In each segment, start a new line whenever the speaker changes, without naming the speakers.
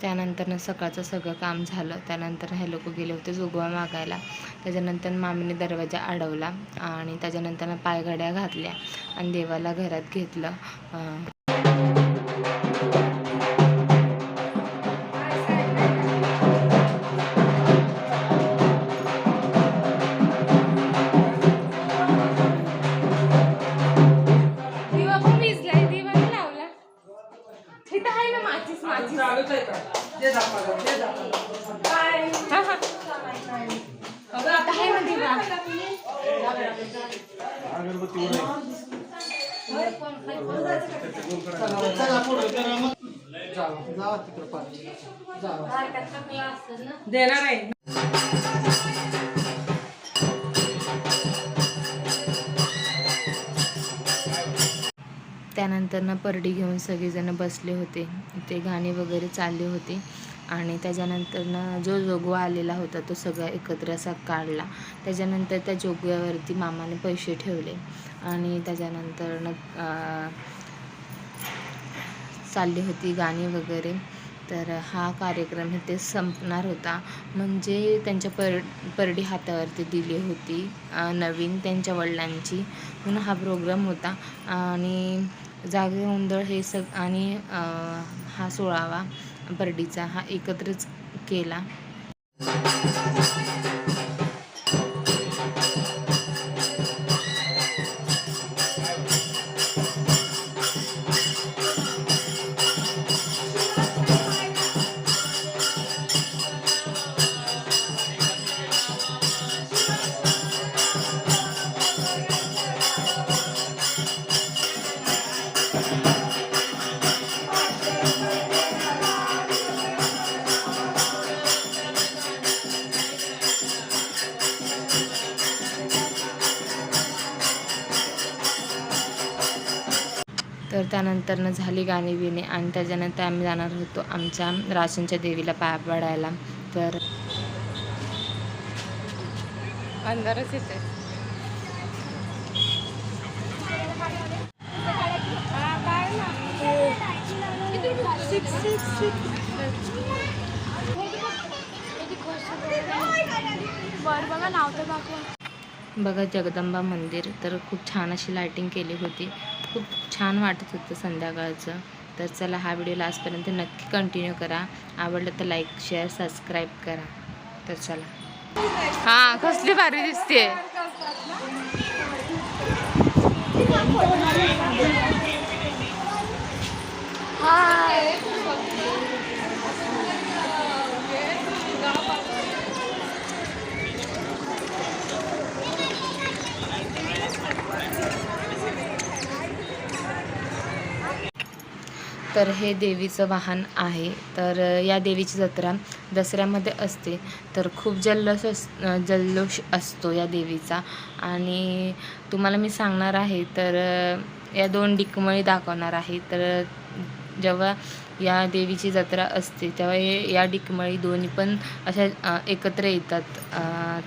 त्यानंतरनं सकाळचं सगळं काम झालं. त्यानंतर हे लोक गेले होते जोगवा मागायला. त्याच्यानंतर मामीने दरवाजा अडवला आणि त्याच्यानंतर पायघड्या घातल्या आणि देवाला घरात घेतलं.
देणार आहे
त्यानंतर ना परडी घेऊन सगळेजण बसले होते. ते गाणे वगैरे चालले होते. आणि त्याच्यानंतर ना जो जोगवा आलेला होता तो सगळा एकत्र असा काढला. त्याच्यानंतर त्या जोगव्यावरती मामाने पैसे ठेवले. आणि त्याच्यानंतर ना चालली होती गाणी वगैरे. तर हा कार्यक्रम इथे संपणार होता. म्हणजे त्यांच्या पर परडी हातावरती दिली होती नवीन त्यांच्या वडिलांची. म्हणून हा प्रोग्राम होता. आणि जागे गोंधळ हे सग आणि हा सोळावा परडीचा हा एकत्रच केला. तर त्यानंतरनं झाली गाणी बिणी आणि त्याच्यानंतर आम्ही जाणार होतो आमच्या राशींच्या देवीला पाया पडायला. तर अंधारच येते
बघा
जगदंबा मंदिर तर खूप छान अशी लायटिंग केली होती. खूप छान वाटत होतं संध्याकाळचं. तर चला हा व्हिडिओ लास्टपर्यंत नक्की कंटिन्यू करा. आवडलं तर लाईक शेअर सबस्क्राईब करा. तर चला. हां कसली भारी दिसते तर हे देवीचं वाहन आहे. तर या देवीची जत्रा दसऱ्यामध्ये असते. तर खूप जल्लोष अस जल्लोष असतो या देवीचा. आणि तुम्हाला मी सांगणार आहे तर या दोन डिकमळी दाखवणार आहे. तर जेव्हा या देवीची जत्रा असते तेव्हा हे या डिकमळी दोन्ही पण अशा एकत्र येतात.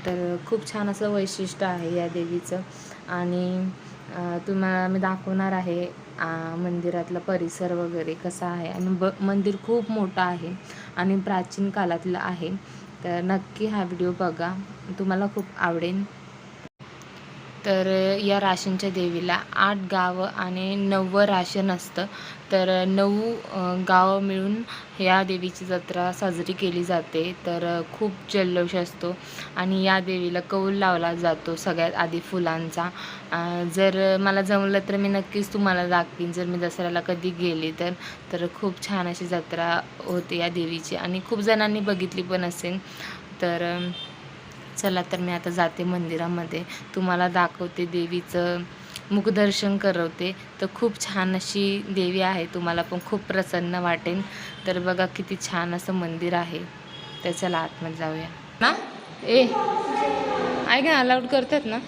तर खूप छान असं वैशिष्ट्य आहे या देवीचं. आणि तुम्हाला मी दाखवणार आहे मंदिरातला परिसर वगैरे कसा आहे? आणि ब मंदिर खूप मोठं आहे आणि प्राचीन काळातलं आहे. तर नक्की हा व्हिडिओ बघा. तुम्हाला खूप आवडेल. तर या राशींच्या देवीला आठ गावं आणि नव्वं राशन असतं तर नऊ गावं मिळून या देवीची जत्रा साजरी केली जाते. तर खूप जल्लोष असतो आणि या देवीला कौल लावला जातो सगळ्यात आधी फुलांचा. जर मला जमलं तर मी नक्कीच तुम्हाला दाखवीन. जर मी दसऱ्याला कधी गेले तर तर खूप छान अशी जत्रा होते या देवीची. आणि खूप जणांनी बघितली पण असेल. तर चला तर मी आता जाते मंदिरामध्ये. तुम्हाला दाखवते देवीचं मुखदर्शन करवते. तर खूप छान अशी देवी आहे तुम्हाला पण खूप प्रसन्न वाटेल. तर बघा किती छान असं मंदिर आहे. तर चला आतमध्ये जाऊया. ना? ए ऐक ना अलाउड करतात ना?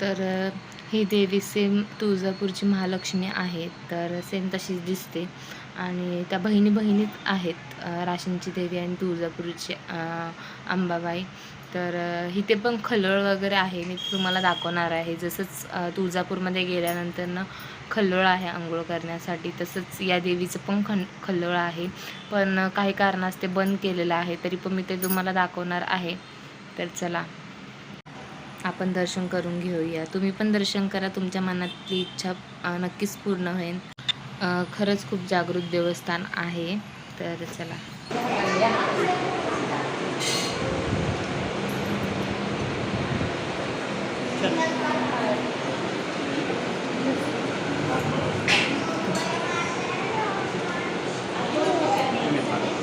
तर ही देवी सेम तुळजापूरची महालक्ष्मी आहे तर सेम तशीच दिसते. आणि त्या बहिणी बहिणीच आहेत राशींची देवी आणि तुळजापूरची अंबाबाई. तर इथे पण खल्लोळ वगैरे आहे मी तुम्हाला दाखवणार आहे. जसंच तुळजापूरमध्ये गेल्यानंतर ना खल्लोळ आहे आंघोळ करण्यासाठी तसंच या देवीचं पण खन खल्लोळ आहे. पण काही कारणास ते बंद केलेलं आहे तरी पण मी ते तुम्हाला दाखवणार आहे. तर चला. आपण दर्शन करून घेऊया. तुम्ही पण दर्शन करा तुमच्या मनातली इच्छा नक्कीच पूर्ण होईल. अ, खरंच खूप जागृत देवस्थान आहे. तर चला.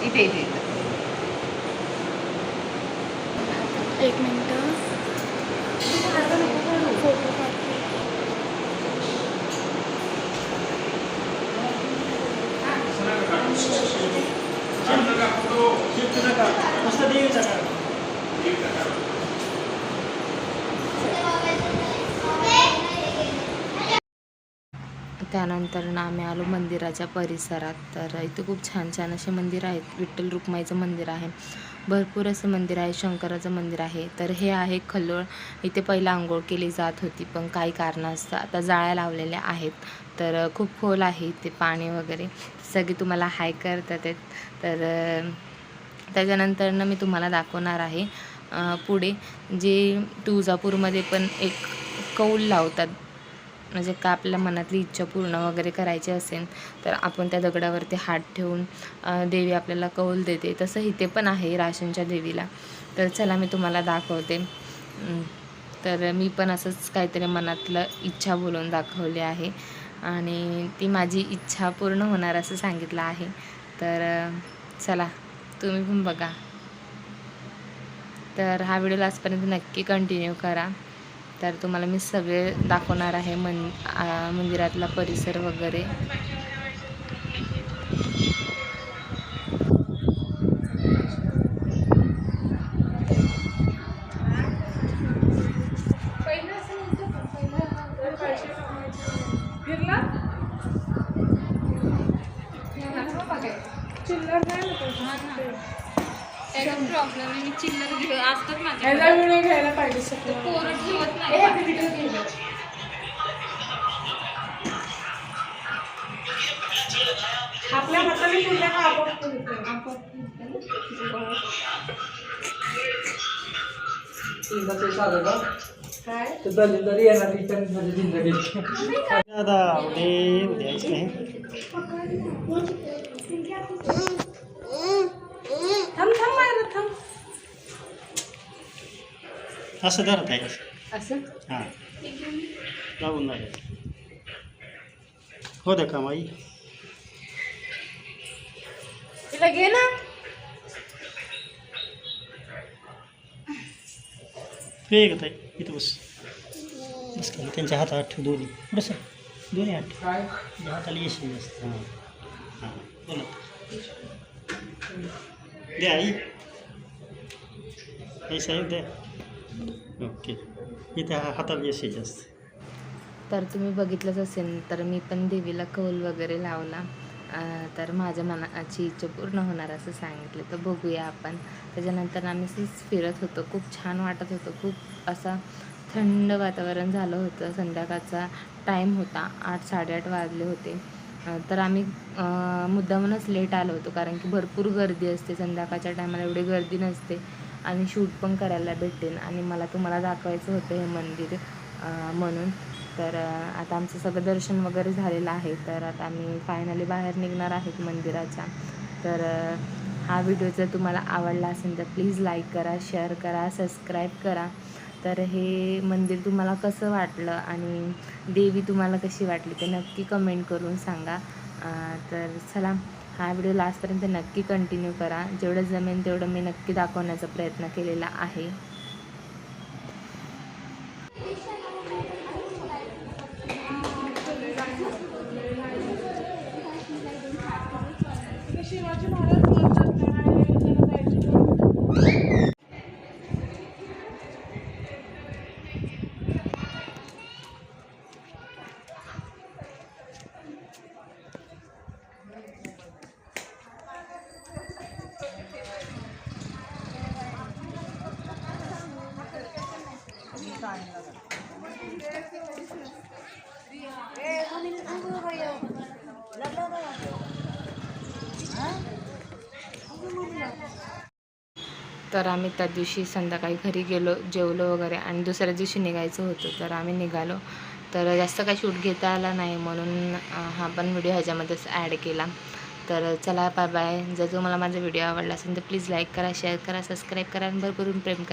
इथे इथे इथे
एक मिनटं फोटो काढते
त्यानंतर ना आम्ही आलो मंदिराच्या परिसरात. तर इथे खूप छान छान असे मंदिर आहेत. विठ्ठल रुक्माईचं मंदिर आहे. भरपूर असं मंदिर आहे. शंकराचं मंदिर आहे. तर हे आहे खल्लोळ इथे पहिलं आंघोळ केली जात होती पण काही कारणास्तव आता जाळ्या लावलेल्या आहेत. तर खूप खोल आहे इथे पाणी वगैरे. सगळे तुम्हाला हाय करतात आहेत. तर त्याच्यानंतर ना मी तुम्हाला दाखवणार आहे पुढे. जे तुळजापूरमध्ये पण एक कौल लावतात. म्हणजे का आपल्या मनातली इच्छा पूर्ण वगैरे करायची असेल तर आपण त्या दगडावरती हात ठेवून देवी आपल्याला कौल देते. तसं इथे पण आहे राशनच्या देवीला. तर चला मी तुम्हाला दाखवते. तर मी पण असंच काहीतरी मनातलं इच्छा बोलून दाखवली आहे. आणि ती माझी इच्छा पूर्ण होणार असं सांगितलं आहे. तर चला तुम्ही पण बघा. तर हा व्हिडिओ लास्टपर्यंत नक्की कंटिन्यू करा. तर तुम्हाला मी सगळे दाखवणार आहे मन मंदिरातला परिसर वगैरे.
प्रॉब्लेम आहे मी चिल्लर घेऊ असतात माझ्या
व्हिडिओ घ्यायला पाहिजे सगळं.
पोरं ठेवत नाही.
आपल्या हाताने फुलल्या का फुलतं? काय?
आता उद्या उद्या यायचं नाही
थांब थांब मायरा थांब.
असं धरत आहे
असं?
हां. लागून नाही हो दे का माई
तिला घे ना.
ते का ताई इथं बस. बस का त्यांच्या हातात ठेव दोन्ही. बस दोन्ही हात ठेव. हाताला येशील हां. हां. बोला. दे आई. आई साहेब द्या ओके. इथे हा- हाताला येशील
तर तुम्ही बघितलंच असेल तर मी पण देवीला कौल वगैरे लावला. तर माझ्या मनाची इच्छा पूर्ण होणार असं सांगितलं. तर बघूया आपण. त्याच्यानंतर आम्ही असंच फिरत होतो. खूप छान वाटत होतं. खूप असा थंड वातावरण झालं होतं. संध्याकाळचा टाईम होता. आठ साडेआठ वाजले होते. तर आम्ही मुद्दामूनच लेट आलो होतो. कारण की भरपूर गर्दी असते. संध्याकाळच्या टायमाला एवढी गर्दी नसते. आणि शूट पण करायला भेटेल आणि मला तुम्हाला दाखवायचं होतं हे मंदिर म्हणून. तर आता आमचं सगळं दर्शन वगैरे झालेलं आहे. तर आता आम्ही फायनली बाहेर निघणार आहेत मंदिराच्या. तर हा व्हिडिओ जर तुम्हाला आवडला असेल तर प्लीज लाईक करा शेअर करा सबस्क्राईब करा. तर हे मंदिर तुम्हाला कसं वाटलं आणि देवी तुम्हाला कशी वाटली ते नक्की कमेंट करून सांगा. तर चला हा व्हिडिओ लास्टपर्यंत नक्की कंटिन्यू करा. जेवढं जमेन तेवढं मी नक्की दाखवण्याचा प्रयत्न केलेला आहे.
शिवाजी महाराज बोलतात ना, आणि त्याला जायचं.
तर आम्ही त्या दिवशी संध्याकाळी घरी गेलो जेवलो वगैरे आणि दुसऱ्या दिवशी निघायचं होतं तर आम्ही निघालो. तर जास्त काही शूट घेता आला नाही म्हणून हा पण व्हिडिओ ह्याच्यामध्येच ॲड केला. तर चला बाय बाय जर तुम्हाला माझा व्हिडिओ आवडला असेल तर प्लीज लाईक करा शेअर करा सबस्क्राईब करा आणि भरभरून प्रेम करा.